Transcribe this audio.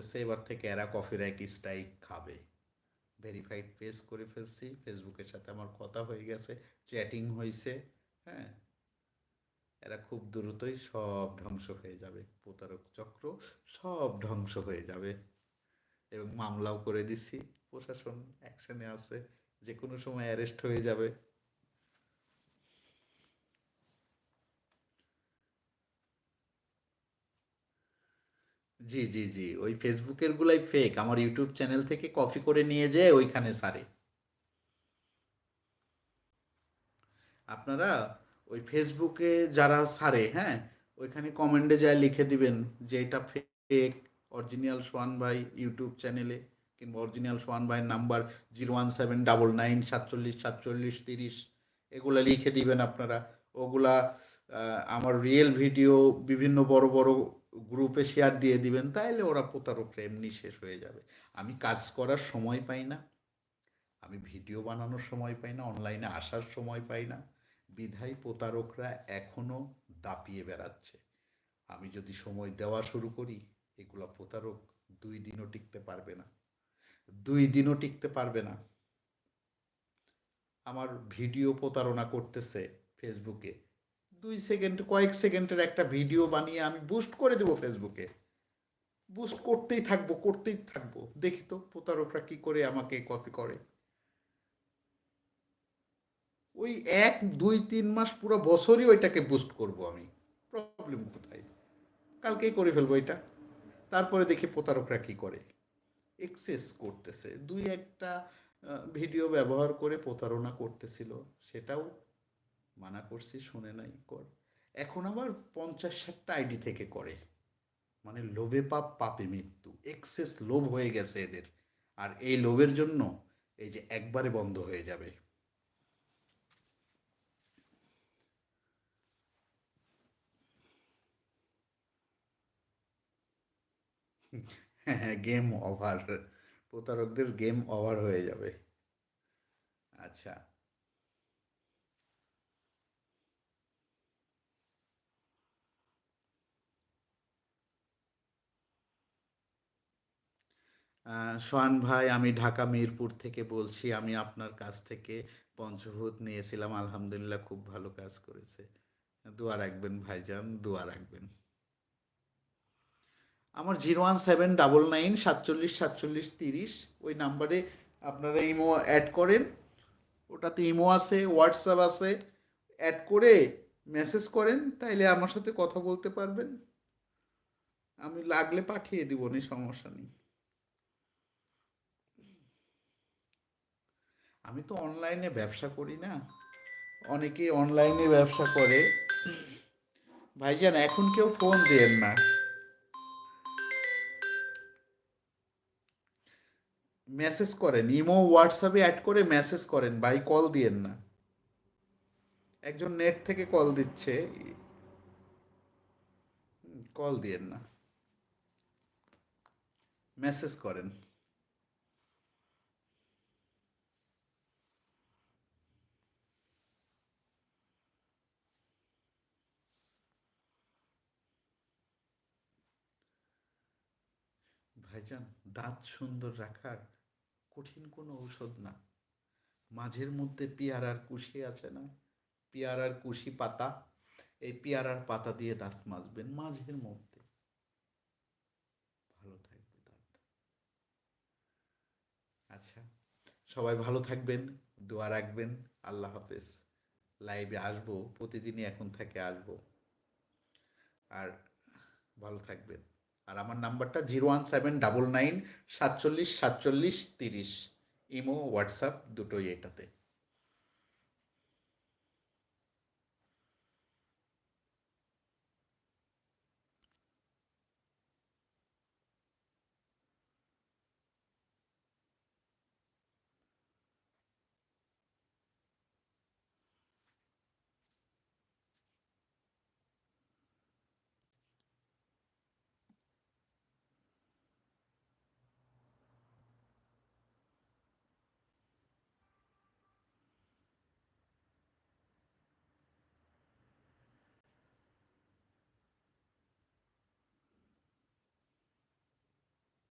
করতেছে এবার থেকে এরা এক স্ট্রাইক খাবে। ভেরিফাইড পেজ করে ফেলছি ফেসবুকের সাথে আমার কথা হয়ে গেছে চ্যাটিং হয়েছে হ্যাঁ? এরা খুব দ্রুতই সব ধ্বংস হয়ে যাবে, প্রতারক চক্র সব ধ্বংস হয়ে যাবে। এবং মামলাও করে দিছি, প্রশাসন অ্যাকশনে আছে যে কোনো সময় অ্যারেস্ট হয়ে যাবে। জি জি জি। ওই ফেসবুকের গুলাই ফেক আমার ইউটিউব চ্যানেল থেকে কপি করে নিয়ে যেয়ে ওইখানে সারে। আপনারা ওই ফেসবুকে যারা সারে হ্যাঁ ওইখানে কমেন্টে যায় লিখে দিবেন যে এটা ফেক অরিজিনাল সোয়ান ভাই ইউটিউব চ্যানেলে কিংবা অরিজিনাল সোয়ান ভাইয়ের number zero one seven double nine সাতচল্লিশ সাতচল্লিশ, তিরিশ, এগুলো লিখে দিবেন আপনারা। ওগুলা আমার রিয়েল ভিডিও বিভিন্ন বড় বড় গ্রুপে শেয়ার দিয়ে দিবেন, তাইলে ওরা প্রতারকরা এমনি শেষ হয়ে যাবে। আমি কাজ করার সময় পাই না, আমি ভিডিও বানানোর সময় পাই না অনলাইনে আসার সময় পাই না। বিধায় প্রতারকরা এখনও দাপিয়ে বেড়াচ্ছে। আমি যদি সময় দেওয়া শুরু করি, এগুলো প্রতারক দুই দিনও টিকতে পারবে না। দুই দিনও টিকতে পারবে না। আমার ভিডিও প্রতারণা করতেছে ফেসবুকে দুই সেকেন্ড কয়েক সেকেন্ডের একটা ভিডিও বানিয়ে আমি বুস্ট করে দেবো ফেসবুকে বুস্ট করতেই থাকব করতেই থাকব। দেখি তো প্রতারকরা কি করে আমাকে কপি করে। ওই এক, দুই, তিন মাস পুরো বছরই ওইটাকে বুস্ট করব আমি। প্রবলেম কোথায়? কালকেই করে ফেলব এটা। তারপরে দেখি প্রতারকরা কি করে। এক্সেস করতেছে। দুই একটা ভিডিও ব্যবহার করে প্রতারণা করতেছিল। সেটাও মানা করছি, শুনে নাই, কর। এখন আবার পঞ্চাশ ষাটটা আইডি থেকে করে। মানে লোভে পাপ, পাপে মৃত্যু। এক্সেস লোভ হয়ে গেছে এদের। আর এই লোভের জন্য এই যে একবারে বন্ধ হয়ে যাবে। হ্যাঁ গেম ওভার প্রতারকদের গেম ওভার হয়ে যাবে। আচ্ছা। সোহান ভাই, আমি ঢাকা মিরপুর থেকে বলছি, আমি আপনার কাছ থেকে পঞ্চভূত নিয়েছিলাম। আলহামদুলিল্লাহ খুব ভালো কাজ করেছে। দোয়া রাখবেন ভাইজান, দোয়া রাখবেন। আমার zero one seven double nine সাতচল্লিশ সাতচল্লিশ তিরিশ, ওই নাম্বারে আপনারা ইমো অ্যাড করেন। ওটাতে ইমো আছে, হোয়াটসঅ্যাপ আছে। অ্যাড করে মেসেজ করেন, তাইলে আমার সাথে কথা বলতে পারবেন। আমি লাগলে পাঠিয়ে দিব, নি সমস্যা নেই। আমি তো অনলাইনে ব্যবসা করি না। অনেকে অনলাইনে ব্যবসা করে। ভাইজান, এখন কেউ ফোন দেন না। মেসেজ করেন, ইমো, হোয়াটসঅ্যাপে অ্যাড করে মেসেজ করেন, ভাই কল দিয়েন না। একজন নেট থেকে কল দিচ্ছে। কল দিয়েন না। মেসেজ করেন। ভাইজান, দাঁত সুন্দর রাখার কঠিন কোনো ঔষধ না। মাঝের মধ্যে পেয়ারার কুশি আছে না? পেয়ারার কুশি পাতা, এই পেয়ারার পাতা দিয়ে দাঁত মাজবেন মাঝের মধ্যে। ভালো থাকবে দাঁত। আচ্ছা সবাই ভালো থাকবেন, দোয়া রাখবেন, আল্লাহ হাফেজ। লাইভে আসব, প্রতিদিনই এখন থেকে আসব। আর ভালো থাকবেন। আর আমার নাম্বারটা zero one seven double nine সাতচল্লিশ সাতচল্লিশ তিরিশ। ইমো, হোয়াটসঅ্যাপ, দুটোই এটাতে।